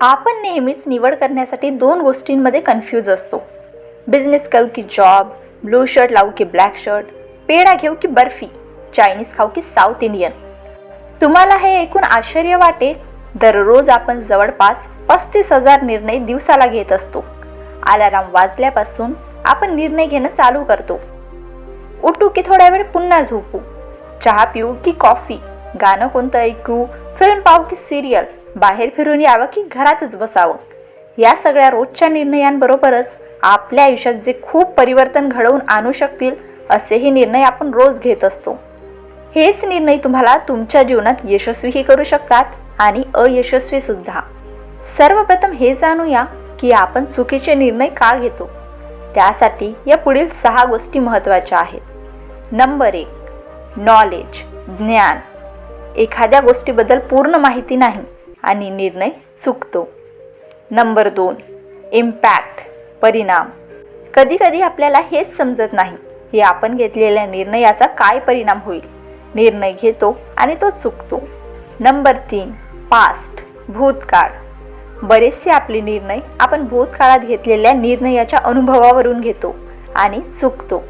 आपण नेहमीच निवड करण्यासाठी दोन गोष्टींमध्ये कन्फ्यूज असतो. बिझनेस करू की जॉब ब्लू शर्ट लावू की ब्लॅक शर्ट पेढा घेऊ की बर्फी चायनीज खाऊ की साऊथ इंडियन तुम्हाला हे ऐकून आश्चर्य वाटेल दररोज आपण जवळपास पस्तीस हजार निर्णय दिवसाला घेत असतो. अलाराम वाजल्यापासून आपण निर्णय घेणं चालू करतो. उठू की थोड्या वेळ पुन्हा झोपू. चहा पिऊ की कॉफी गाणं कोणतं ऐकू फिल्म पाहू की सिरियल बाहेर फिरून यावं की घरातच बसावं? या सगळ्या रोजच्या निर्णयांबरोबरच आपल्या आयुष्यात जे खूप परिवर्तन घडवून आणू शकतील असेही निर्णय आपण रोज घेत असतो. हेच निर्णय तुम्हाला तुमच्या जीवनात यशस्वीही करू शकतात आणि अयशस्वी सुद्धा. सर्वप्रथम हे जाणूया की आपण चुकीचे निर्णय का घेतो? त्यासाठी या पुढील सहा गोष्टी महत्त्वाच्या आहेत. नंबर एक नॉलेज ज्ञान. एखाद्या गोष्टीबद्दल पूर्ण माहिती नाही. आणि निर्णय चुकतो. नंबर दोन इम्पॅक्ट परिणाम. कधीकधी आपल्याला हेच समजत नाही की आपण घेतलेल्या निर्णयाचा काय परिणाम होईल. निर्णय घेतो आणि तो चुकतो. नंबर तीन पास्ट भूतकाळ. बरेचसे आपले निर्णय आपण भूतकाळात घेतलेल्या निर्णयाच्या अनुभवावरून घेतो आणि चुकतो.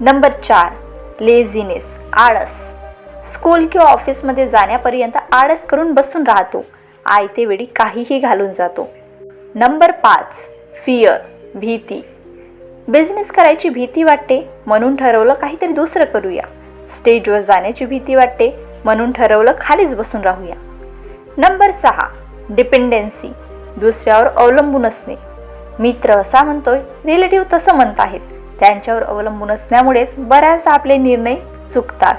नंबर चार लेझिनेस आळस. स्कूल किंवा ऑफिसमध्ये जाण्यापर्यंत आळस करून बसून राहतो. आयते वेळी काहीही घालून जातो. नंबर पाच फिअर भीती. बिझनेस करायची भीती वाटते म्हणून ठरवलं काहीतरी दुसरं करूया. स्टेजवर जाण्याची भीती वाटते म्हणून ठरवलं खालीच बसून राहूया. नंबर सहा डिपेंडन्सी दुसऱ्यावर अवलंबून असणे. मित्र असा म्हणतोय रिलेटिव्ह तसं म्हणत आहेत. त्यांच्यावर अवलंबून असण्यामुळेच बऱ्याचदा आपले निर्णय चुकतात.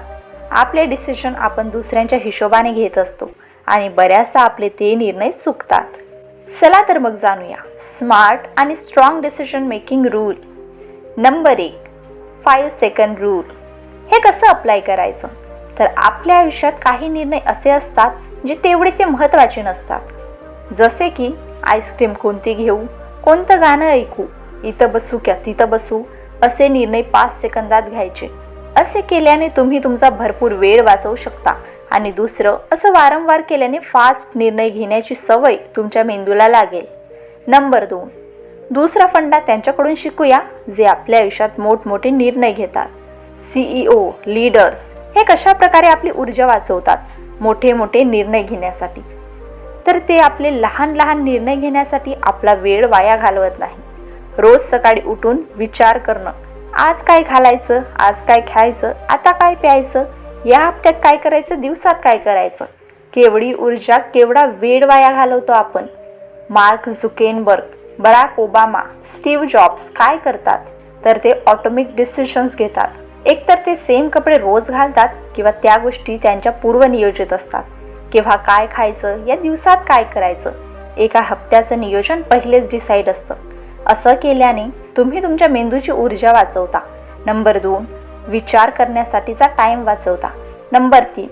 आपले डिसिशन आपण दुसऱ्यांच्या हिशोबाने घेत असतो आणि बऱ्याचदा आपले ते निर्णय चुकतात. चला तर मग जाणूया. स्मार्ट आणि strong decision making rule number एक फाईव्ह सेकंड रूल हे कसं अप्लाय करायचं? तर आपल्या आयुष्यात काही निर्णय असे असतात जे तेवढेसे महत्त्वाचे नसतात. जसे की आईस्क्रीम कोणती घेऊ कोणतं गाणं ऐकू इथं बसू क्या तिथं बसू असे निर्णय पाच सेकंदात घ्यायचे. असे केल्याने तुम्ही तुमचा भरपूर वेळ वाचवू शकता. आणि दुसरं असं वारंवार केल्याने फास्ट निर्णय घेण्याची सवय तुमच्या मेंदूला लागेल. नंबर दोन दुसरा फंडा त्यांच्याकडून शिकूया जे आपल्या आयुष्यात मोठमोठे निर्णय घेतात. सीईओ लीडर्स हे कशा प्रकारे आपली ऊर्जा वाचवतात? मोठे मोठे निर्णय घेण्यासाठी. तर ते आपले लहान लहान निर्णय घेण्यासाठी आपला वेळ वाया घालवत नाही. रोज सकाळी उठून विचार करणं आज काय घालायचं? आज काय खायचं आता काय प्यायचं? या हप्त्यात काय करायचं? दिवसात काय करायचं? केवढी ऊर्जा केवढा वेळ वाया घालवतो आपण? Mark Zuckerberg Barack Obama Steve Jobs काय करतात? तर ते ऑटोमिक डिसिशन्स घेतात. एकतर ते सेम कपडे रोज घालतात किंवा त्या गोष्टी त्यांच्या पूर्वनियोजित असतात. केव्हा काय खायचं? या दिवसात काय करायचं? एका हप्त्याचं नियोजन पहिलेच डिसाईड असतं. असं केल्याने तुम्ही तुमच्या मेंदूची ऊर्जा वाचवता. नंबर दोन विचार करण्यासाठीचा टाईम वाचवता. नंबर तीन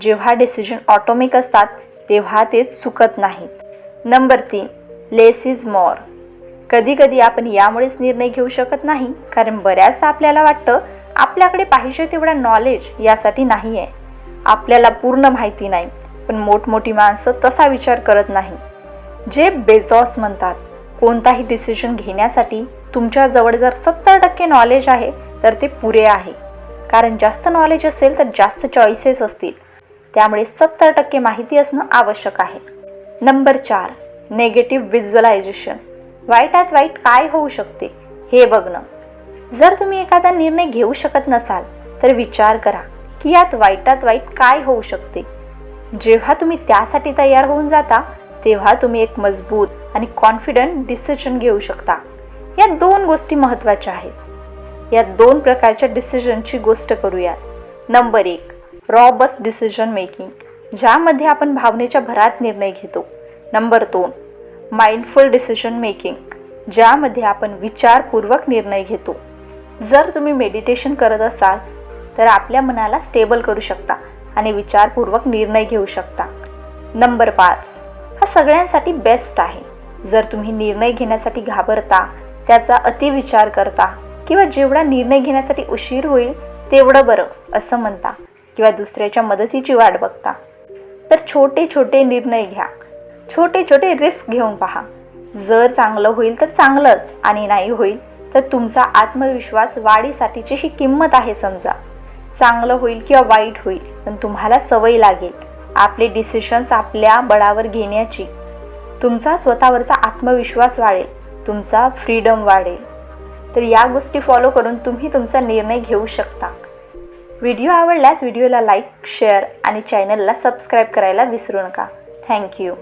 जेव्हा डिसिजन ऑटोमिक असतात तेव्हा ते चुकत नाहीत. नंबर तीन लेस इज मॉर कधीकधी आपण यामुळेच निर्णय घेऊ शकत नाही कारण बऱ्याचदा आपल्याला वाटतं आपल्याकडे पाहिजे तेवढा नॉलेज यासाठी नाही आहे आपल्याला पूर्ण माहिती नाही पण मोठमोठी माणसं तसा विचार करत नाही जे बेझॉस म्हणतात कोणताही डिसिजन घेण्यासाठी तुमच्याजवळ जर सत्तर टक्के नॉलेज आहे तर ते पुरे आहे. कारण जास्त नॉलेज असेल तर जास्त चॉईसेस असतील. त्यामुळे सत्तर टक्के माहिती असणं आवश्यक आहे. नंबर चार नेगेटिव्ह व्हिज्युअलायझेशन वाईटात वाईट काय होऊ शकते हे बघणं. जर तुम्ही एखादा निर्णय घेऊ शकत नसाल तर विचार करा की यात वाईटात वाईट काय होऊ शकते? जेव्हा तुम्ही त्यासाठी तयार होऊन जाता तेव्हा तुम्ही एक मजबूत आणि कॉन्फिडंट डिसिजन घेऊ शकता. या दोन गोष्टी महत्त्वाच्या आहेत. या दोन प्रकारच्या डिसिजनची गोष्ट करूयात नंबर एक रॉबस डिसिजन मेकिंग ज्यामध्ये आपण भावनेच्या भरात निर्णय घेतो. नंबर दोन माइंडफुल डिसिजन मेकिंग ज्यामध्ये आपण विचारपूर्वक निर्णय घेतो. जर तुम्ही मेडिटेशन करत असाल तर आपल्या मनाला स्टेबल करू शकता आणि विचारपूर्वक निर्णय घेऊ शकता. नंबर पाच हा सगळ्यांसाठी बेस्ट आहे. जर तुम्ही निर्णय घेण्यासाठी घाबरता त्याचा अतिविचार करता किंवा जेवढा निर्णय घेण्यासाठी उशीर होईल तेवढं बरं असं म्हणता किंवा दुसऱ्याच्या मदतीची वाट बघता. तर छोटे छोटे निर्णय घ्या. छोटे छोटे रिस्क घेऊन पहा. जर चांगलं होईल तर चांगलंच आणि नाही होईल तर तुमचा आत्मविश्वास वाढीसाठीची ही किंमत आहे समजा. चांगलं होईल किंवा वाईट होईल पण तुम्हाला सवय लागेल. आपले डिसिशन्स आपल्या बळावर घेण्याची. तुमचा स्वतःवरचा आत्मविश्वास वाढेल तुमचा फ्रीडम वाढेल. तर या गोष्टी फॉलो करून तुम्ही तुमचा निर्णय घेऊ शकता. व्हिडिओ आवडल्यास व्हिडिओला लाईक शेअर आणि चॅनलला सबस्क्राईब करायला विसरू नका. थँक्यू